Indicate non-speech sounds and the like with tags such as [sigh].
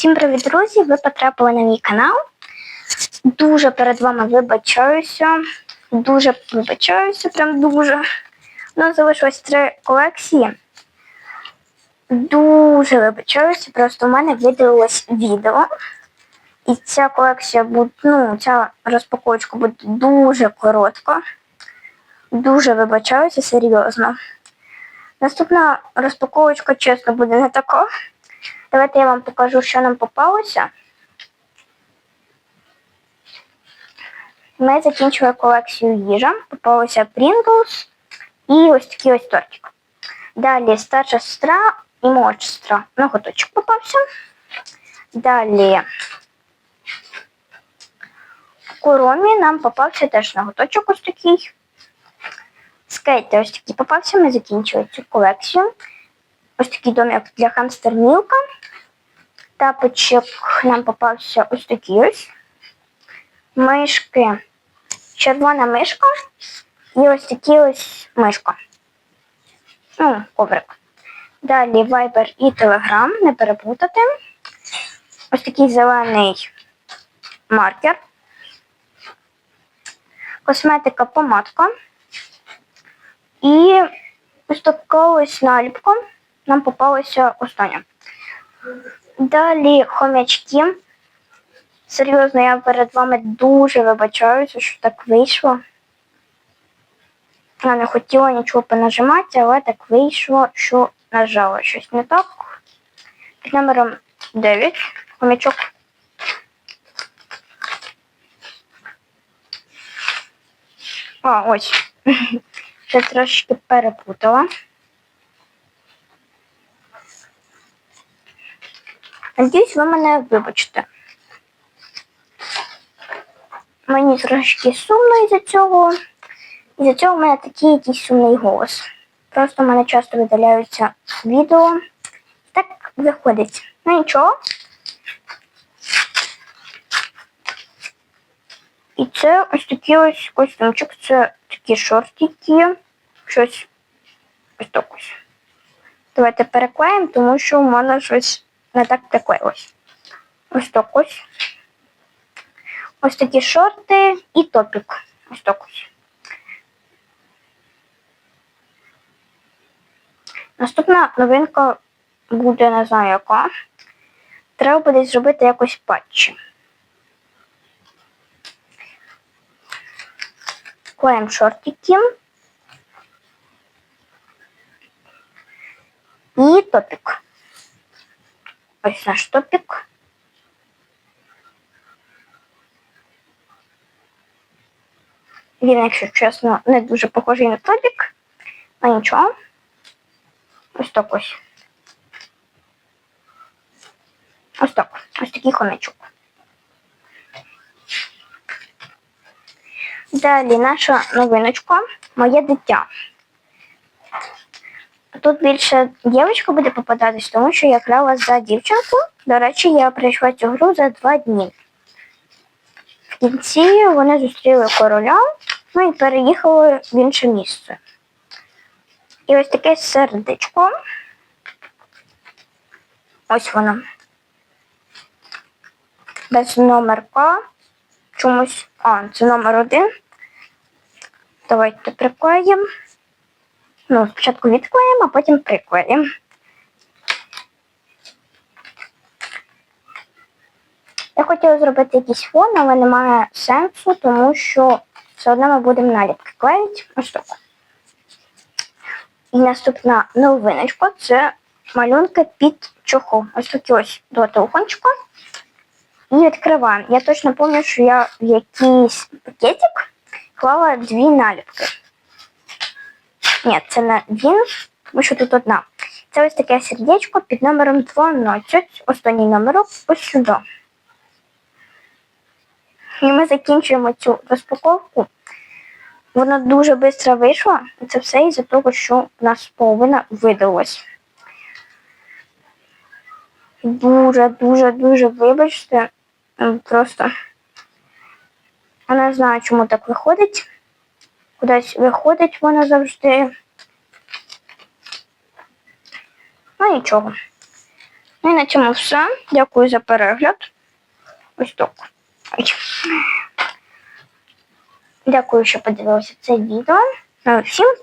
Всім привіт, друзі! Ви потрапили на мій канал. Дуже перед вами вибачаюся. Дуже вибачаюся, прям дуже. Ну, залишилось три колекції. Дуже вибачаюся, просто в мене видалилось відео. І ця колекція буде, ну, ця розпаковочка буде дуже коротка. Дуже вибачаюся, серйозно. Наступна розпаковочка, чесно, буде не така. Давайте я вам покажу, що нам попалося. Ми закінчили колекцію їжа. Попалося Pringles і ось такий ось тортик. Далі старша сестра і молодша сестра. Ноготочок попався. Далі в коромі нам попався теж ноготочок ось такий. Скейти ось такий попався, ми закінчили цю колекцію. Ось такий домик для хамстер Мілка. Тапочок нам попався ось такий ось. Мишки. Червона мишка. І ось такий ось мишка. Ну, коврик. Далі Viber і Telegram, не переплутати. Ось такий зелений маркер. Косметика помадка. І ось така ось наліпка нам попалася остання. Далі хомячки. Серйозно, я перед вами дуже вибачаюся, що так вийшло. Я не хотіла нічого понажимати, але так вийшло, що нажала щось не так. Під номером 9 хомячок. А, ось. [laughs] Ще трошки перепутала. Надіюсь, ви мене вибачите. Мені трошки сумно із-за цього. Із-за цього в мене такий якийсь сумний голос. Просто в мене часто видаляються відео. Так виходить. Ну нічого. І це ось такий ось костюмчик. Це такі шортики. Щось ось так ось. Давайте переклеїмо, тому що в мене щось не так приклеїлось. Ось так ось. Ось такі шорти і топік. Ось так ось. Наступна новинка буде, не знаю яка. Треба буде зробити якось патчі. Клеїмо шортики. І топік. Ось наш топік. Він, якщо чесно, не дуже похожий на топік, а нічого. Ось так ось. Ось так. Ось такий хомячок. Далі наша новиночка Моє дитя. Тут більше дівчинка буде попадатись, тому що я грала за дівчинку. До речі, я пройшла цю гру за два дні. В кінці вони зустріли короля, ну і переїхали в інше місце. І ось таке сердечко. Ось воно. Без номерка. Чомусь. А, це номер один. Давайте приклеїмо. Ну, спочатку відклеїмо, а потім приклеїмо. Я хотіла зробити якийсь фон, але немає сенсу, тому що все одно ми будемо наліпки клеїти. Ось так. І наступна новиночка це малюнки під чохол. Ось такі ось до телефончика. І відкриваємо. Я точно пам'ятаю, що я в якийсь пакетик клала дві наліпки. Ні, це не він, тому що тут одна. Це ось таке сердечко під номером 12. Останній номерок ось сюди. І ми закінчуємо цю розпаковку. Вона дуже швидко вийшла, і це все із-за того, що в нас половина видалась. Дуже, дуже, дуже вибачте. Просто я не знаю, чому так виходить. Кудись виходить вона завжди. Ну нічого. Ну і на цьому все. Дякую за перегляд. Ось так. Дякую, що подивилися це відео. Ну, Всім.